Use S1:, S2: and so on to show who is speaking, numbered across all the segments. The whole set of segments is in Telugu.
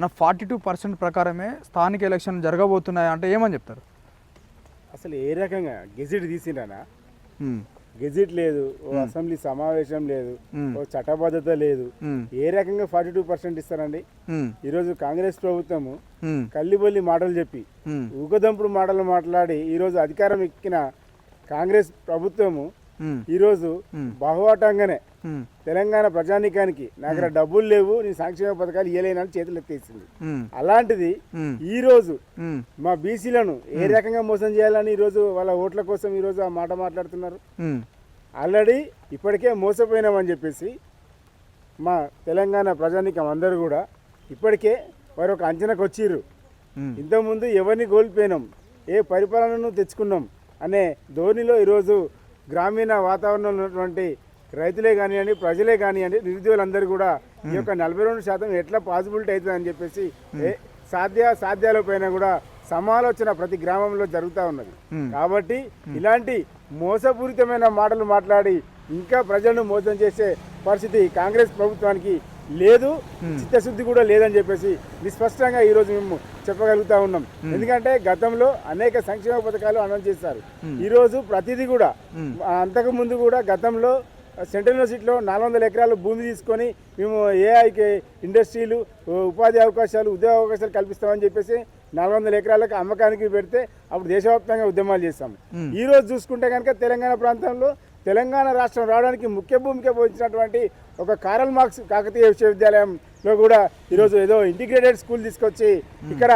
S1: అన్న ఫార్టీ టూ పర్సెంట్ ప్రకారమే స్థానిక ఎలక్షన్ జరగబోతున్నాయి అంటే ఏమని చెప్తారు?
S2: అసలు ఏ రకంగా? గెజిట్ తీసిండనా
S1: ఉమ్,
S2: గెజిట్ లేదు ఓ అసెంబ్లీ సమావేశం లేదు. ఓ చట్టబద్ధత లేదు. ఏ రకంగా ఫార్టీ టూ పర్సెంట్ ఇస్తారండి? ఈరోజు కాంగ్రెస్ ప్రభుత్వము కల్లిబొల్లి మాటలు చెప్పి
S1: ఉమ్,
S2: ఊగదంపుడు మాటలు మాట్లాడి ఈరోజు అధికారం ఎక్కిన కాంగ్రెస్ ప్రభుత్వము ఈరోజు. బహువాటంగానే తెలంగాణ ప్రజానీకానికి నా దగ్గర డబ్బులు లేవు నీ సంక్షేమ పథకాలు ఇయ్యలేనని చేతులు ఎత్తేసింది. అలాంటిది ఈరోజు
S1: ఉమ్,
S2: మా బీసీలను ఏ రకంగా మోసం చేయాలని ఈరోజు వాళ్ళ ఓట్ల కోసం ఈరోజు ఆ మాట మాట్లాడుతున్నారు? ఆల్రెడీ ఇప్పటికే మోసపోయినామని చెప్పేసి మా తెలంగాణ ప్రజానీకం అందరూ కూడా ఇప్పటికే వారు ఒక అంచనాకు వచ్చిర్రు. ఇంతకుముందు ఎవరిని కోల్పోయినాం? ఏ పరిపాలనను తెచ్చుకున్నాం? అనే ధోనిలో ఈరోజు గ్రామీణ వాతావరణంలో ఉన్నటువంటి రైతులే కానివ్వండి ప్రజలే కానివ్వండి నిరుద్యోగులందరూ కూడా ఈ యొక్క నలభై రెండు శాతం ఎట్లా పాసిబిలిటీ అవుతుందని చెప్పేసి సాధ్య సాధ్యాల పైన కూడా సమాలోచన ప్రతి గ్రామంలో జరుగుతూ ఉన్నది. కాబట్టి ఇలాంటి మోసపూరితమైన మాటలు మాట్లాడి ఇంకా ప్రజలను మోసం చేసే పరిస్థితి కాంగ్రెస్ ప్రభుత్వానికి లేదు చిత్తశుద్ధి కూడా లేదని చెప్పేసి నిస్పష్టంగా ఈరోజు మేము చెప్పగలుగుతా ఉన్నాం. ఎందుకంటే గతంలో అనేక సంక్షేమ పథకాలు అనౌన్స్ చేశారు. ఈరోజు ప్రతిదీ కూడా అంతకు ముందు కూడా గతంలో సెంట్రల్ యూనివర్సిటీలో నాలుగు వందల ఎకరాలు భూమి తీసుకొని మేము ఏఐకి ఇండస్ట్రీలు ఉపాధి అవకాశాలు ఉద్యోగ అవకాశాలు కల్పిస్తామని చెప్పేసి నాలుగు వందల ఎకరాలకు అమ్మకానికి పెడితే అప్పుడు దేశవ్యాప్తంగా ఉద్యమాలు చేస్తాము ఈ రోజు చూసుకుంటే కనుక తెలంగాణ ప్రాంతంలో తెలంగాణ రాష్ట్రం రావడానికి ముఖ్య భూమిక పోయించినటువంటి ఒక కారల్ మార్క్స్ కాకతీయ విశ్వవిద్యాలయంలో కూడా ఈరోజు ఏదో ఇంటిగ్రేటెడ్ స్కూల్ తీసుకొచ్చి ఇక్కడ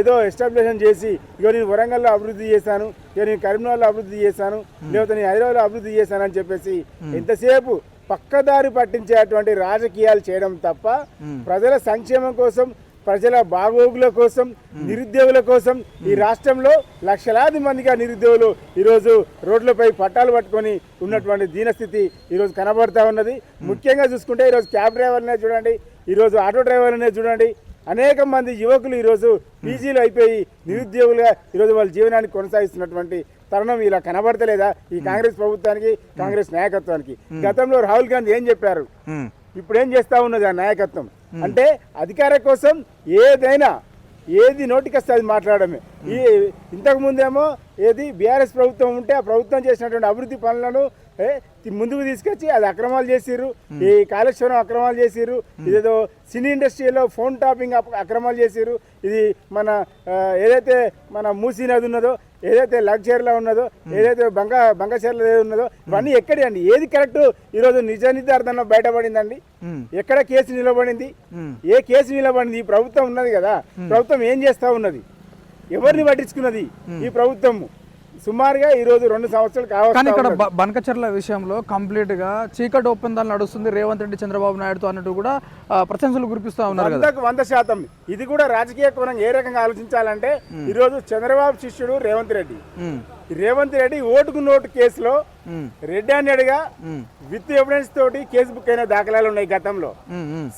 S2: ఏదో ఎస్టాబ్లిషన్ చేసి ఇగో నేను వరంగల్లో అభివృద్ధి చేశాను ఇగో నేను కరీంనగర్లో అభివృద్ధి చేశాను లేకపోతే నేను హైదరాబాద్లో అభివృద్ధి చేశాను అని చెప్పేసి ఎంతసేపు పక్కదారి పట్టించేటువంటి రాజకీయాలు చేయడం తప్ప ప్రజల సంక్షేమం కోసం ప్రజల బాగోగుల కోసం నిరుద్యోగుల కోసం ఈ రాష్ట్రంలో లక్షలాది మందిగా నిరుద్యోగులు ఈరోజు రోడ్లపై పట్టాలు పట్టుకొని ఉన్నటువంటి దీనస్థితి ఈరోజు కనబడతా ఉన్నది. ముఖ్యంగా చూసుకుంటే ఈరోజు క్యాబ్ డ్రైవర్నే చూడండి ఈరోజు ఆటో డ్రైవర్నే చూడండి అనేక మంది యువకులు ఈరోజు పీజీలు అయిపోయి నిరుద్యోగులుగా ఈరోజు వాళ్ళ జీవనాన్ని కొనసాగిస్తున్నటువంటి తరుణం ఇలా కనబడతలేదా ఈ కాంగ్రెస్ ప్రభుత్వానికి కాంగ్రెస్ నాయకత్వానికి? గతంలో రాహుల్ గాంధీ ఏం చెప్పారు? ఇప్పుడు ఏం చేస్తా ఉన్నది ఆ నాయకత్వం? అంటే అధికార కోసం ఏదైనా ఏది నోటికొస్తే అది మాట్లాడమే. ఈ ఇంతకు ముందేమో ఏది బీఆర్ఎస్ ప్రభుత్వం ఉంటే ఆ ప్రభుత్వం చేసినటువంటి అభివృద్ధి పనులను ముందుకు తీసుకొచ్చి అది అక్రమాలు చేసిర్రు. ఈ కాళేశ్వరం అక్రమాలు చేసిర్రు. ఇదేదో సినీ ఇండస్ట్రీలో ఫోన్ టాపింగ్ అక్రమాలు చేసిర్రు. ఇది మన ఏదైతే మన మూసీ నది ఉన్నదో ఏదైతే లగ్జరీలో ఉన్నదో ఏదైతే బంగ బంగచర్లో ఏది ఉన్నదో ఇవన్నీ ఎక్కడి అండి? ఏది కరెక్ట్? ఈరోజు నిజ నిర్ధారణలో బయటపడిందండి ఎక్కడ కేసు నిలబడింది? ఏ కేసు నిలబడింది? ఈ ప్రభుత్వం ఉన్నది కదా. ప్రభుత్వం ఏం చేస్తా ఉన్నది? ఎవరిని పట్టించుకున్నది? ఈ ప్రభుత్వం సుమారుగా ఈ రోజు రెండు సంవత్సరాలు
S1: కానీ
S2: కావాలి
S1: ఇక్కడ బ- బనకచర్ల విషయంలో కంప్లీట్గా చీకటి ఒప్పందాలు నడుస్తుంది. రేవంత్ రెడ్డి చంద్రబాబు నాయుడుతో అన్నట్టు కూడా ప్రశంసలు కురిపిస్తా ఉన్నారు
S2: వందకు వంద శాతం. ఇది కూడా రాజకీయ కోణంగా ఏ రకంగా ఆలోచించాలంటే ఈ రోజు చంద్రబాబు శిష్యుడు రేవంత్ రెడ్డి. రేవంత్ రెడ్డి ఓటుకు నోటు కేసులో రెడ్డి
S1: ఉమ్,
S2: విత్ ఎవిడెన్స్ తోటి కేసు బుక్ అయిన దాఖలాలు ఉన్నాయి గతంలో.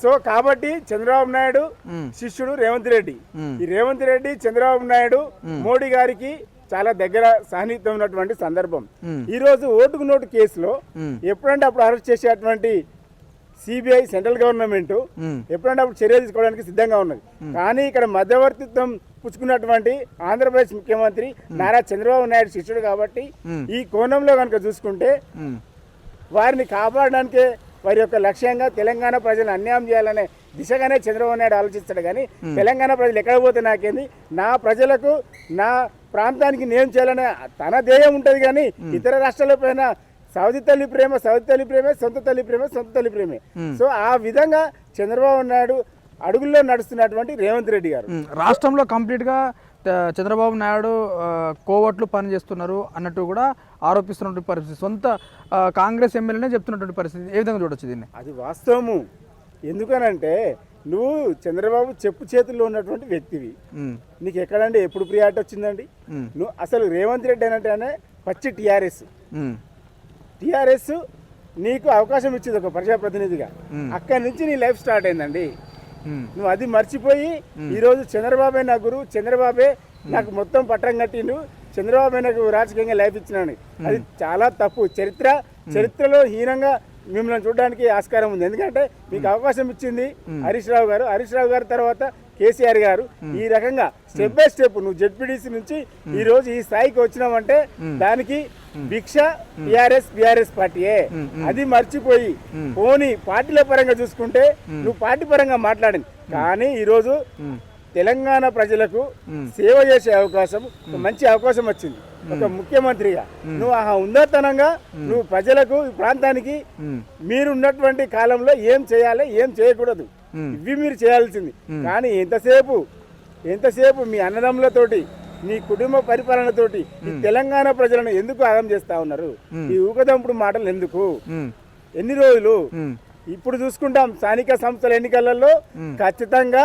S2: సో కాబట్టి చంద్రబాబు నాయుడు. శిష్యుడు రేవంత్ రెడ్డి. ఈ రేవంత్ రెడ్డి చంద్రబాబు నాయుడు మోడీ గారికి చాలా దగ్గర సాన్నిహిత్యం ఉన్నటువంటి సందర్భం. ఈ రోజు ఓటుకు నోటు కేసులో. ఎప్పుడంటే అప్పుడు అరెస్ట్ చేసేటువంటి సిబిఐ సెంట్రల్ గవర్నమెంట్. ఎప్పుడంటే అప్పుడు చర్య తీసుకోవడానికి సిద్ధంగా ఉన్నది కానీ ఇక్కడ మధ్యవర్తిత్వం పుచ్చుకున్నటువంటి ఆంధ్రప్రదేశ్ ముఖ్యమంత్రి నారా చంద్రబాబు నాయుడు శిష్యుడు కాబట్టి. ఈ కోణంలో కనుక చూసుకుంటే వారిని కాపాడడానికే వారి యొక్క లక్ష్యంగా తెలంగాణ ప్రజలను అన్యాయం చేయాలనే దిశగానే చంద్రబాబు నాయుడు ఆలోచిస్తాడు కానీ తెలంగాణ ప్రజలు ఎక్కడ పోతే నాకేంది నా ప్రజలకు నా ప్రాంతానికి నేను చేయాలనే తన ధ్యేయం ఉంటుంది కానీ ఇతర రాష్ట్రాల పైన సౌది తల్లి ప్రేమ సౌది తల్లి ప్రేమే సొంత తల్లి ప్రేమ సొంత తల్లి ప్రేమే. సో ఆ విధంగా చంద్రబాబు నాయుడు అడుగుల్లో నడుస్తున్నటువంటి రేవంత్ రెడ్డి గారు.
S1: రాష్ట్రంలో కంప్లీట్గా చంద్రబాబు నాయుడు కోవట్లు పని చేస్తున్నారు అన్నట్టు కూడా ఆరోపిస్తున్నటువంటి పరిస్థితి. సొంత కాంగ్రెస్ ఎమ్మెల్యేనే చెప్తున్నటువంటి పరిస్థితి. ఏ విధంగా చూడొచ్చు దీన్ని?
S2: అది వాస్తవము. ఎందుకనంటే నువ్వు చంద్రబాబు చెప్పు చేతుల్లో ఉన్నటువంటి వ్యక్తివి. నీకు ఎక్కడండి? ఎప్పుడు ప్రియారిటీ వచ్చిందండి? నువ్వు అసలు రేవంత్ రెడ్డి అంటే పచ్చి టీఆర్ఎస్. టీఆర్ఎస్ నీకు అవకాశం ఇచ్చింది ఒక ప్రజాప్రతినిధిగా. అక్కడి నుంచి నీ లైఫ్ స్టార్ట్ అయిందండి. నువ్వు అది మర్చిపోయి ఈరోజు చంద్రబాబే నా గురువు చంద్రబాబే నాకు మొత్తం పట్టం కట్టిండు. చంద్రబాబే నాకు రాజకీయంగా లైఫ్ ఇచ్చినాడు. అది చాలా తప్పు. చరిత్ర చరిత్రలో హీనంగా మిమ్మల్ని చూడడానికి ఆస్కారం ఉంది. ఎందుకంటే మీకు అవకాశం ఇచ్చింది హరీష్ రావు గారు. హరీష్ రావు గారి తర్వాత కేసీఆర్ గారు. ఈ రకంగా స్టెప్ బై స్టెప్ నువ్వు జెడ్పీడీసీ నుంచి ఈ రోజు ఈ స్థాయికి వచ్చినావంటే దానికి భిక్ష టిఆర్ఎస్ బిఆర్ఎస్ పార్టీయే. అది మర్చిపోయి పోనీ పార్టీల పరంగా చూసుకుంటే నువ్వు పార్టీ పరంగా మాట్లాడింది. కానీ ఈరోజు తెలంగాణ ప్రజలకు సేవ చేసే అవకాశం మంచి అవకాశం వచ్చింది. ఒక ముఖ్యమంత్రిగా. నువ్వు ఆ ఉన్నతనంగా నువ్వు ప్రజలకు ఈ ప్రాంతానికి మీరున్నటువంటి కాలంలో ఏం చేయాలి ఏం చేయకూడదు. ఇవి మీరు చేయాల్సింది. కానీ ఎంతసేపు ఎంతసేపు మీ అన్నదమ్ములతోటి మీ కుటుంబ పరిపాలనతోటి ఈ తెలంగాణ ప్రజలను ఎందుకు ఆగం చేస్తా ఉన్నారు? ఈ ఊకదంపుడు మాటలు ఎందుకు? ఎన్ని రోజులు? ఇప్పుడు చూసుకుంటాం స్థానిక సంస్థల ఎన్నికలలో ఖచ్చితంగా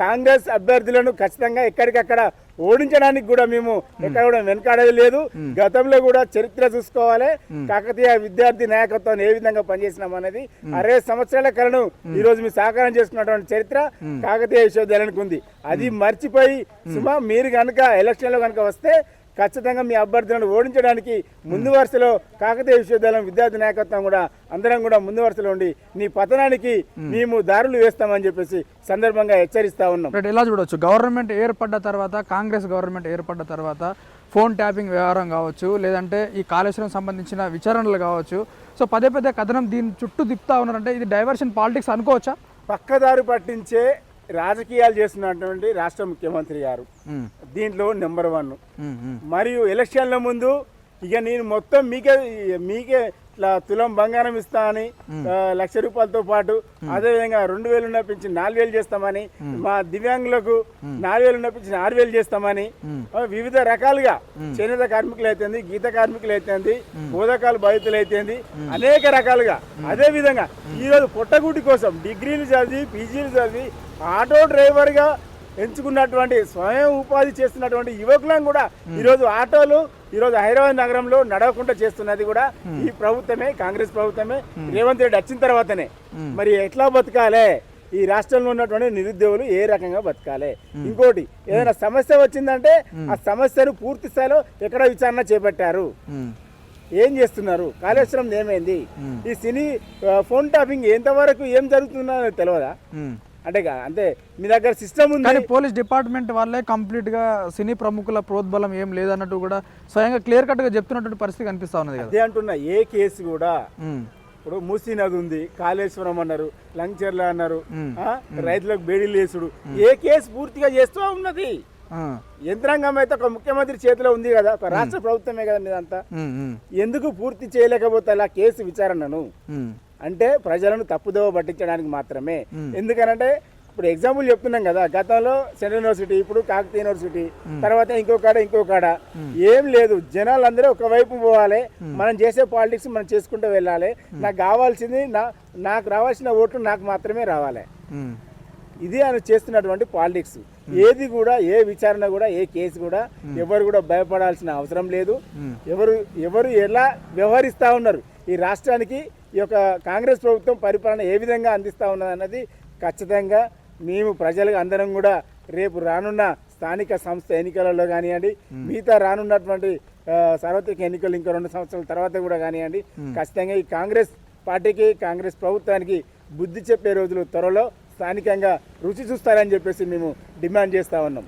S2: కాంగ్రెస్ అభ్యర్థులను ఖచ్చితంగా ఎక్కడికక్కడ ఓడించడానికి కూడా మేము ఎక్కడ కూడా వెనకాడేది లేదు. గతంలో కూడా చరిత్ర చూసుకోవాలి. కాకతీయ విద్యార్థి నాయకత్వం ఏ విధంగా పనిచేసినాం అనేది అరవై సంవత్సరాల కలను ఈ రోజు మీరు సహకారం చేసుకున్నటువంటి చరిత్ర కాకతీయ విశ్వవిద్యాలయానికి ఉంది. అది మర్చిపోయి సుమా మీరు కనుక ఎలక్షన్లో కనుక వస్తే ఖచ్చితంగా మీ అభ్యర్థులను ఓడించడానికి ముందు వరుసలో కాకతీయ విశ్వవిద్యాలయం విద్యార్థి నాయకత్వం కూడా అందరం కూడా ముందు వరుసలో ఉండి నీ పతనానికి మేము దారులు వేస్తామని చెప్పేసి సందర్భంగా హెచ్చరిస్తా ఉన్నాం.
S1: రైట్ ఎలా చూడొచ్చు? గవర్నమెంట్ ఏర్పడ్డ తర్వాత కాంగ్రెస్ గవర్నమెంట్ ఏర్పడ్డ తర్వాత ఫోన్ ట్యాపింగ్ వ్యవహారం కావచ్చు లేదంటే ఈ కాళేశ్వరం సంబంధించిన విచారణలు కావచ్చు. సో పదే పదే కథనం దీని చుట్టూ తిప్పుతా ఉన్నారంటే ఇది డైవర్షన్ పాలిటిక్స్ అనుకోవచ్చా?
S2: పక్కదారి పట్టించే రాజకీయాలు చేస్తున్నటువంటి రాష్ట్ర ముఖ్యమంత్రి గారు. దీంట్లో నెంబర్ వన్. మరియు ఎలక్షన్ల ముందు ఇక నేను మొత్తం మీకే మీకే ఇట్లా తులం బంగారం ఇస్తా అని లక్ష రూపాయలతో పాటు అదేవిధంగా రెండు వేలు ఉన్నపించి నాలుగు వేలు చేస్తామని మా దివ్యాంగులకు నాలుగు వేలు ఉన్నపించి ఆరు వేలు చేస్తామని వివిధ రకాలుగా చేనేత కార్మికులు అయితేంది గీత కార్మికులు అయితేంది బోధకాలు బాధితులు అయితేంది అనేక రకాలుగా. అదే విధంగా ఈరోజు పొట్టగూటి కోసం డిగ్రీలు చదివి పీజీలు చదివి ఆటో డ్రైవర్గా ఎంచుకున్నటువంటి స్వయం ఉపాధి చేస్తున్నటువంటి యువకులను కూడా ఈరోజు ఆటోలు ఈరోజు హైదరాబాద్ నగరంలో నడవకుండా చేస్తున్నది కూడా ఈ ప్రభుత్వమే కాంగ్రెస్ ప్రభుత్వమే. రేవంత్ రెడ్డి వచ్చిన తర్వాతనే. మరి ఎట్లా బతకాలే? ఈ రాష్ట్రంలో ఉన్నటువంటి నిరుద్యోగులు ఏ రకంగా బతకాలి? ఇంకోటి ఏదైనా సమస్య వచ్చిందంటే ఆ సమస్యను పూర్తి స్థాయిలో ఎక్కడ విచారణ చేపట్టారు? ఏం చేస్తున్నారు? కాళేశ్వరం ఏమైంది? ఈ సినీ ఫోన్ టాపింగ్ ఎంతవరకు ఏం జరుగుతుందో తెలియదా. అంటే అంటే మీ దగ్గర సిస్టమ్ ఉంది.
S1: కానీ పోలీస్ డిపార్ట్మెంట్ వాళ్ళే కంప్లీట్గా సినీ ప్రముఖుల ప్రోద్బలం ఏం లేదన్నట్టు కూడా స్వయంగా క్లియర్ కట్గా చెప్తున్నటువంటి పరిస్థితి కనిపిస్తా ఉన్నది
S2: అదే అంటున్నా ఏ కేసు కూడా ఇప్పుడు మూసీ నది ఉంది కాళేశ్వరం అన్నారు లంచర్ల అన్నారు రైతులకు బేడీలు వేసుడు. ఏ కేసు పూర్తిగా చేస్తూ ఉన్నది. యంత్రాంగం అయితే ఒక ముఖ్యమంత్రి చేతిలో ఉంది కదా ఒక రాష్ట్ర ప్రభుత్వమే కదా మీదంతా. ఎందుకు పూర్తి చేయలేకపోతే అలా కేసు విచారణను? అంటే ప్రజలను తప్పుదోవ పట్టించడానికి మాత్రమే. ఎందుకనంటే ఇప్పుడు ఎగ్జాంపుల్ చెప్తున్నాం కదా గతంలో సెంట్రల్ యూనివర్సిటీ ఇప్పుడు కాకతీయ యూనివర్సిటీ తర్వాత ఇంకో కాడ ఇంకో కాడ. ఏం లేదు జనాలు అందరూ ఒకవైపు పోవాలి మనం చేసే పాలిటిక్స్ మనం చేసుకుంటూ వెళ్ళాలి. నాకు కావాల్సింది నా నాకు రావాల్సిన ఓట్లు నాకు మాత్రమే రావాలి. ఇది ఆయన చేస్తున్నటువంటి పాలిటిక్స్. ఏది కూడా ఏ విచారణ కూడా ఏ కేసు కూడా ఎవరు కూడా భయపడాల్సిన అవసరం లేదు. ఎవరు ఎవరు ఎలా వ్యవహరిస్తా ఉన్నారు ఈ రాష్ట్రానికి ఈ యొక్క కాంగ్రెస్ ప్రభుత్వం పరిపాలన ఏ విధంగా అందిస్తా ఉన్నది అన్నది ఖచ్చితంగా మేము ప్రజలకు అందరం కూడా రేపు రానున్న స్థానిక సంస్థ ఎన్నికలలో కానివ్వండి మిగతా రానున్నటువంటి సార్వత్రిక ఎన్నికలు ఇంకా రెండు సంవత్సరాల తర్వాత కూడా కానివ్వండి ఖచ్చితంగా ఈ కాంగ్రెస్ పార్టీకి కాంగ్రెస్ ప్రభుత్వానికి బుద్ధి చెప్పే రోజులు త్వరలో స్థానికంగా రుచి చూస్తారని చెప్పేసి మేము డిమాండ్ చేస్తా ఉన్నాం.